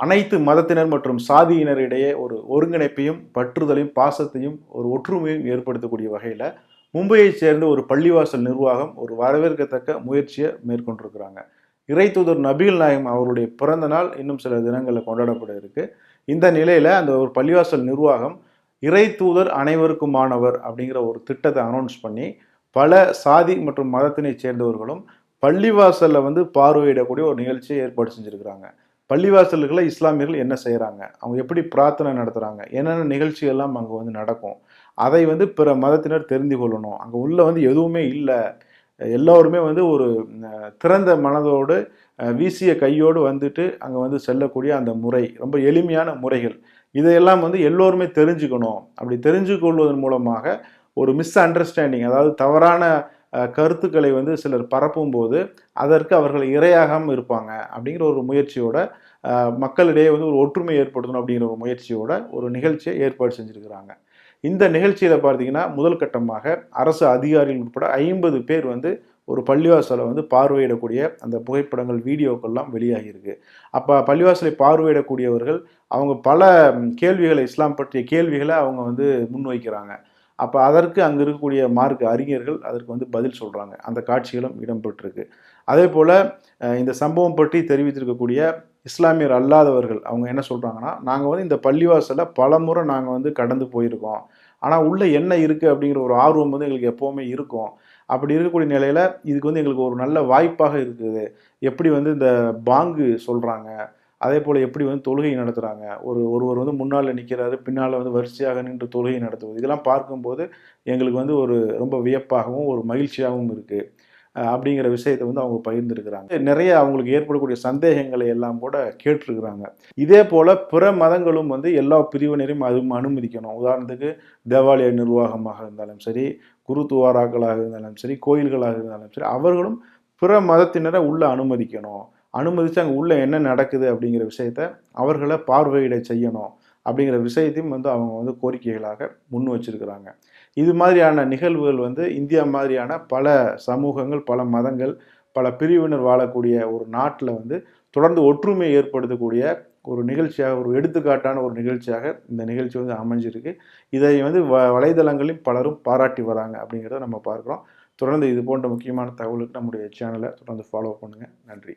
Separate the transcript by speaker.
Speaker 1: அனைத்து மதத்தினர் மற்றும் சாதியினரிடையே ஒரு ஒருங்கிணைப்பையும் பற்றுதலையும் பாசத்தையும் ஒரு ஒற்றுமையும் ஏற்படுத்தக்கூடிய வகையில் மும்பையைச் சேர்ந்த ஒரு பள்ளிவாசல் நிர்வாகம் ஒரு வரவேற்கத்தக்க முயற்சியை மேற்கொண்டிருக்கிறாங்க. இறை தூதர் நபிகள் நாயம் அவருடைய பிறந்த நாள் இன்னும் சில தினங்களில் கொண்டாடப்பட இருக்கு. இந்த நிலையில் அந்த ஒரு பள்ளிவாசல் நிர்வாகம் இறை தூதர் அனைவருக்குமானவர் அப்படிங்கிற ஒரு திட்டத்தை அனௌன்ஸ் பண்ணி பல சாதி மற்றும் மதத்தினை சேர்ந்தவர்களும் பள்ளிவாசலில் வந்து பார்வையிடக்கூடிய ஒரு நிகழ்ச்சியை ஏற்பாடு செஞ்சுருக்கிறாங்க. பள்ளிவாசல்களை இஸ்லாமியர்கள் என்ன செய்கிறாங்க அவங்க எப்படி பிரார்த்தனை நடத்துகிறாங்க என்னென்ன நிகழ்ச்சிகள்லாம் அங்கே வந்து நடக்கும்? அதை வந்து பிற மதத்தினர் தெரிந்து கொள்ளணும். அங்கே உள்ளே வந்து எதுவுமே இல்லை. எல்லோருமே வந்து ஒரு திறந்த மனதோடு வீசிய கையோடு வந்துட்டு அங்கே வந்து செல்லக்கூடிய அந்த முறை ரொம்ப எளிமையான முறைகள். இதையெல்லாம் வந்து எல்லோருமே தெரிஞ்சுக்கணும். அப்படி தெரிஞ்சு கொள்வதன் மூலமாக ஒரு மிஸ் அண்டர்ஸ்டாண்டிங் அதாவது தவறான கருத்துக்களை வந்து சிலர் பரப்பும் போது அதற்கு அவர்கள் இரையாகாமல் இருப்பாங்க அப்படிங்கிற ஒரு முயற்சியோட மக்களிடையே வந்து ஒரு ஒற்றுமை ஏற்படுத்தணும் அப்படிங்கிற ஒரு முயற்சியோட ஒரு நிகழ்ச்சியை ஏற்பாடு செஞ்சுருக்கிறாங்க. இந்த நிகழ்ச்சியில் பார்த்தீங்கன்னா முதல் கட்டமாக அரசு அதிகாரிகள் உட்பட ஐம்பது பேர் வந்து ஒரு பள்ளிவாசலை வந்து பார்வையிடக்கூடிய அந்த புகைப்படங்கள் வீடியோக்கள்லாம் வெளியாகியிருக்கு. அப்போ பள்ளிவாசலை பார்வையிடக்கூடியவர்கள் அவங்க பல கேள்விகளை இஸ்லாம் பற்றிய கேள்விகளை அவங்க வந்து முன்வைக்கிறாங்க. அப்போ அதற்கு அங்கே இருக்கக்கூடிய மார்க் அறிஞர்கள் அதற்கு வந்து பதில் சொல்கிறாங்க அந்த காட்சிகளும் இடம்பெற்றிருக்கு. அதே போல் இந்த சம்பவம் பற்றி தெரிவித்திருக்கக்கூடிய இஸ்லாமியர் அல்லாதவர்கள் அவங்க என்ன சொல்கிறாங்கன்னா நாங்கள் வந்து இந்த பள்ளிவாசலை பல முறை நாங்கள் வந்து கடந்து போயிருக்கோம். ஆனால் உள்ளே என்ன இருக்குது அப்படிங்கிற ஒரு ஆர்வம் வந்து எங்களுக்கு எப்போவுமே இருக்கும். அப்படி இருக்கக்கூடிய நிலையில் இதுக்கு வந்து எங்களுக்கு ஒரு நல்ல வாய்ப்பாக இருக்குது. எப்படி வந்து இந்த பாங்கு சொல்கிறாங்க அதே போல் எப்படி வந்து தொழுகை நடத்துகிறாங்க ஒரு ஒருவர் வந்து முன்னால் நிற்கிறாரு பின்னால் வந்து வரிசையாக நின்று தொழுகை நடத்துவது. இதெல்லாம் பார்க்கும்போது எங்களுக்கு வந்து ஒரு ரொம்ப வியப்பாகவும் ஒரு மகிழ்ச்சியாகவும் இருக்குது அப்படிங்கிற விஷயத்தை வந்து அவங்க பகிர்ந்துருக்கிறாங்க. நிறைய அவங்களுக்கு ஏற்படக்கூடிய சந்தேகங்களை எல்லாம் கூட கேட்டிருக்கிறாங்க. இதே போல் பிற மதங்களும் வந்து எல்லா பிரிவினரையும் அதுவும் அனுமதிக்கணும். உதாரணத்துக்கு தேவாலய நிர்வாகமாக இருந்தாலும் சரி குருத்துவாராக்களாக இருந்தாலும் சரி கோயில்களாக இருந்தாலும் சரி அவர்களும் பிற மதத்தினரை உள்ளே அனுமதிக்கணும். அனுமதித்து அங்கே உள்ளே என்ன நடக்குது அப்படிங்கிற விஷயத்த அவர்களை பார்வையிட செய்யணும் அப்படிங்கிற விஷயத்தையும் வந்து அவங்க வந்து கோரிக்கைகளாக முன் வச்சிருக்கிறாங்க. இது மாதிரியான நிகழ்வுகள் வந்து இந்தியா மாதிரியான பல சமூகங்கள் பல மதங்கள் பல பிரிவினர் வாழக்கூடிய ஒரு நாட்டில் வந்து தொடர்ந்து ஒற்றுமையை ஏற்படுத்தக்கூடிய ஒரு நிகழ்ச்சியாக ஒரு எடுத்துக்காட்டான ஒரு நிகழ்ச்சியாக இந்த நிகழ்ச்சி வந்து அமைஞ்சிருக்கு. இதை வந்து வ வலைதளங்களில் பலரும் பாராட்டி வராங்க அப்படிங்கிறத நம்ம பார்க்குறோம். தொடர்ந்து இது போன்ற முக்கியமான தகவலுக்கு நம்முடைய சேனலை தொடர்ந்து ஃபாலோ பண்ணுங்கள் நன்றி.